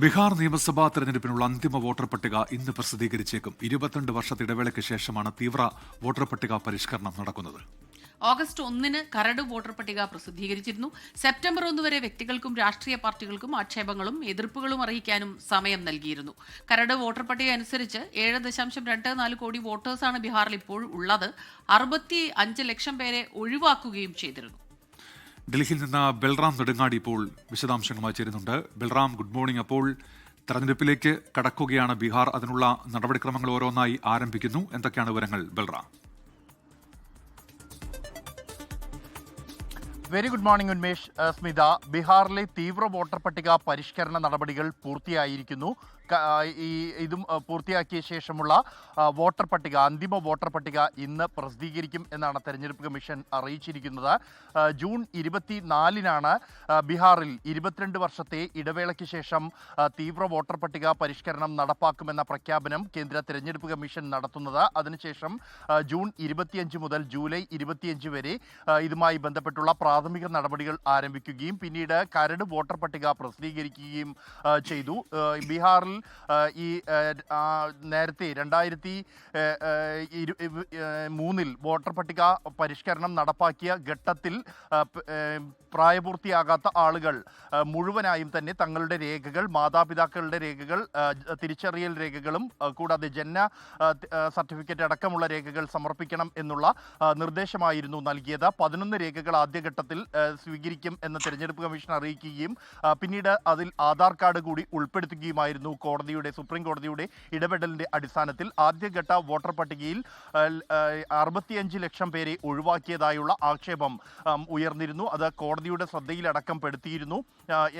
ബീഹാർ നിയമസഭാ തെരഞ്ഞെടുപ്പിനുള്ള അന്തിമ വോട്ടർ പട്ടിക ഇന്ന് പ്രസിദ്ധീകരിച്ചേക്കും. ഇരുപത്തിരണ്ട് വർഷത്തെ ഇടവേളയ്ക്ക് ശേഷമാണ് തീവ്ര വോട്ടർ പട്ടിക പരിഷ്കരണം നടക്കുന്നത്. ഓഗസ്റ്റ് ഒന്നിന് കരട് വോട്ടർ പട്ടിക പ്രസിദ്ധീകരിച്ചിരുന്നു. സെപ്റ്റംബർ ഒന്ന് വരെ വ്യക്തികൾക്കും രാഷ്ട്രീയ പാർട്ടികൾക്കും ആക്ഷേപങ്ങളും എതിർപ്പുകളും അറിയിക്കാനും സമയം നൽകിയിരുന്നു. കരട് വോട്ടർ പട്ടിക അനുസരിച്ച് ഏഴ് ദശാംശം രണ്ട് നാല് കോടി വോട്ടേഴ്സാണ് ബീഹാറിൽ ഇപ്പോൾ ഉള്ളത്. അറുപത്തി അഞ്ച് ലക്ഷം പേരെ ഒഴിവാക്കുകയും ചെയ്തിരുന്നു. ഡൽഹിയിൽ നിന്ന് ബൽറാം നെടുങ്ങാടി ഇപ്പോൾ വിശദാംശങ്ങളുമായി ചേരുന്നുണ്ട്. Balram good morning. അപ്പോൾ തെരഞ്ഞെടുപ്പിലേക്ക് കടക്കുകയാണ് ബീഹാർ. അതിനുള്ള നടപടിക്രമങ്ങൾ ഓരോന്നായി ആരംഭിക്കുന്നു. എന്തൊക്കെയാണ് വിവരങ്ങൾ Balram? Very good morning Unmesh Smitha ബീഹാറിലെ തീവ്ര വോട്ടർ പട്ടിക പരിഷ്കരണ നടപടികൾ പൂർത്തിയായിരിക്കുന്നു. ഈ ഇതും പൂർത്തിയാക്കിയ ശേഷമുള്ള വോട്ടർ പട്ടിക അന്തിമ വോട്ടർ പട്ടിക ഇന്ന് പ്രസിദ്ധീകരിക്കും എന്നാണ് തെരഞ്ഞെടുപ്പ് കമ്മീഷൻ അറിയിച്ചിരിക്കുന്നത്. ജൂൺ ഇരുപത്തിനാലിനാണ് ബീഹാറിൽ ഇരുപത്തിരണ്ട് വർഷത്തെ ഇടവേളയ്ക്ക് ശേഷം തീവ്ര വോട്ടർ പട്ടിക പരിഷ്കരണം നടപ്പാക്കുമെന്ന പ്രഖ്യാപനം കേന്ദ്ര തെരഞ്ഞെടുപ്പ് കമ്മീഷൻ നടത്തുന്നത്. അതിനുശേഷം ജൂൺ ഇരുപത്തിയഞ്ച് മുതൽ ജൂലൈ ഇരുപത്തിയഞ്ച് വരെ ഇതുമായി ബന്ധപ്പെട്ടുള്ള പ്രാഥമിക നടപടികൾ ആരംഭിക്കുകയും പിന്നീട് കരട് വോട്ടർ പട്ടിക പ്രസിദ്ധീകരിക്കുകയും ചെയ്തു. ബീഹാറിൽ ഈ നേരത്തെ രണ്ടായിരത്തി മൂന്നിൽ വോട്ടർ പട്ടിക പരിഷ്കരണം നടപ്പാക്കിയ ഘട്ടത്തിൽ പ്രായപൂർത്തിയാകാത്ത ആളുകൾ മുഴുവനായും തന്നെ തങ്ങളുടെ രേഖകൾ മാതാപിതാക്കളുടെ രേഖകൾ തിരിച്ചറിയൽ രേഖകളും കൂടാതെ ജനന സർട്ടിഫിക്കറ്റ് അടക്കമുള്ള രേഖകൾ സമർപ്പിക്കണം എന്നുള്ള നിർദ്ദേശമായിരുന്നു നൽകിയത്. പതിനൊന്ന് രേഖകൾ ആദ്യഘട്ടത്തിൽ സ്വീകരിക്കും എന്ന് തെരഞ്ഞെടുപ്പ് കമ്മീഷൻ അറിയിക്കുകയും പിന്നീട് അതിൽ ആധാർ കാർഡ് കൂടി ഉൾപ്പെടുത്തുകയുമായിരുന്നു. കോടതിയുടെ സുപ്രീം കോടതിയുടെ ഇടപെടലിന്റെ അടിസ്ഥാനത്തിൽ ആദ്യഘട്ട വോട്ടർ പട്ടികയിൽ അറുപത്തിയഞ്ച് ലക്ഷം പേരെ ഒഴിവാക്കിയതായുള്ള ആക്ഷേപം ഉയർന്നിരുന്നു. അത് കോടതിയുടെ ശ്രദ്ധയിലടക്കം പെടുത്തിയിരുന്നു.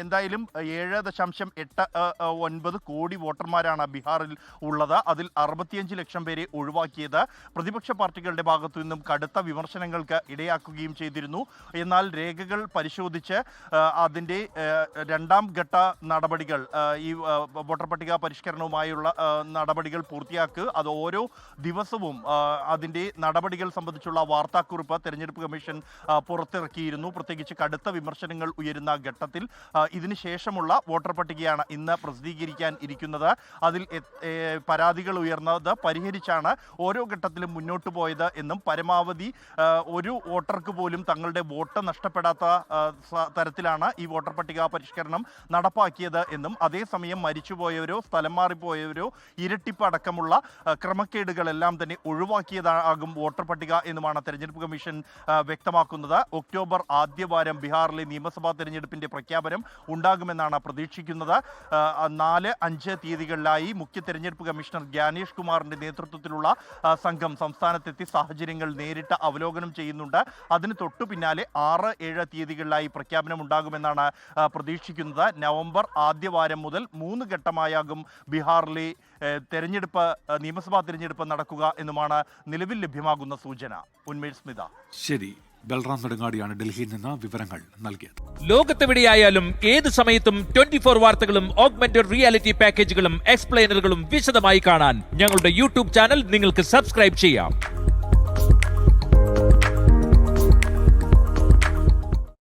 എന്തായാലും ഏഴ് ദശാംശം എട്ട് ഒൻപത് കോടി വോട്ടർമാരാണ് ബീഹാറിൽ ഉള്ളത്. അതിൽ അറുപത്തിയഞ്ച് ലക്ഷം പേരെ ഒഴിവാക്കിയത് പ്രതിപക്ഷ പാർട്ടികളുടെ ഭാഗത്തു നിന്നും കടുത്ത വിമർശനങ്ങൾക്ക് ഇടയാക്കുകയും ചെയ്തിരുന്നു. എന്നാൽ രേഖകൾ പരിശോധിച്ച് അതിന്റെ രണ്ടാം ഘട്ട നടപടികൾ ഈ വോട്ടർ പട്ടിക പരിഷ്കരണവുമായുള്ള നടപടികൾ പൂർത്തിയാക്കുക അത് ഓരോ ദിവസവും അതിന്റെ നടപടികൾ സംബന്ധിച്ചുള്ള വാർത്താക്കുറിപ്പ് തെരഞ്ഞെടുപ്പ് കമ്മീഷൻ പുറത്തിറക്കിയിരുന്നു. പ്രത്യേകിച്ച് കടുത്ത വിമർശനങ്ങൾ ഉയരുന്ന ഘട്ടത്തിൽ ഇതിനുശേഷമുള്ള ഇതിന് ശേഷമുള്ള വോട്ടർ പട്ടികയാണ് ഇന്ന് പ്രസിദ്ധീകരിക്കാൻ ഇരിക്കുന്നത്. അതിൽ പരാതികൾ ഉയർന്നത് പരിഹരിച്ചാണ് ഓരോ ഘട്ടത്തിലും മുന്നോട്ട് പോയത് എന്നും പരമാവധി ഒരു വോട്ടർക്ക് പോലും തങ്ങളുടെ വോട്ട് നഷ്ടപ്പെടാത്ത തരത്തിലാണ് ഈ വോട്ടർ പട്ടിക പരിഷ്കരണം നടപ്പാക്കിയത് എന്നും. അതേസമയം മരിച്ചുപോയവരോ സ്ഥലം മാറിപ്പോയവരോ ഇരട്ടിപ്പ് അടക്കമുള്ള ക്രമക്കേടുകളെല്ലാം തന്നെ ഒഴിവാക്കിയതാകും വോട്ടർ പട്ടിക എന്നുമാണ് തെരഞ്ഞെടുപ്പ് കമ്മീഷൻ വ്യക്തമാക്കുന്നത്. ഒക്ടോബർ ആദ്യവാരം ബീഹാറിലെ നിയമസഭാ തെരഞ്ഞെടുപ്പിന്റെ പ്രഖ്യാപനം ഉണ്ടാകുമെന്നാണ് പ്രതീക്ഷിക്കുന്നത്. നാല് അഞ്ച് തീയതികളിലായി മുഖ്യ തെരഞ്ഞെടുപ്പ് കമ്മീഷണർ ജ്ഞാനേഷ് കുമാറിന്റെ നേതൃത്വത്തിലുള്ള സംഘം സംസ്ഥാനത്തെത്തി സാഹചര്യങ്ങൾ നേരിട്ട് അവലോകനം ചെയ്യുന്നുണ്ട്. അതിന് തൊട്ടു പിന്നാലെ ആറ് ഏഴ് തീയതികളിലായി പ്രഖ്യാപനം ഉണ്ടാകുമെന്നാണ് പ്രതീക്ഷിക്കുന്നത്. നവംബർ ആദ്യവാരം മുതൽ മൂന്ന് ഘട്ടമായാകും ബീഹാറിലെ തെരഞ്ഞെടുപ്പ് നിയമസഭാ തെരഞ്ഞെടുപ്പ് നടക്കുക എന്നുമാണ് നിലവിൽ ലഭ്യമാകുന്ന സൂചന. ഉന്മേഷ് സ്മിത. ശരി ബൽറാം നെടുങ്ങാടിയാണ് ഡൽഹിയിൽ നിന്ന് വിവരങ്ങൾ നൽകിയത്. ലോകത്തെവിടെയായാലും ഏത് സമയത്തും ട്വന്റി ഫോർ വാർത്തകളും ഓഗ്മെന്റഡ് റിയാലിറ്റി പാക്കേജുകളും എക്സ്പ്ലെയിനറുകളും വിശദമായി കാണാൻ ഞങ്ങളുടെ യൂട്യൂബ് ചാനൽ നിങ്ങൾക്ക് സബ്സ്ക്രൈബ് ചെയ്യാം.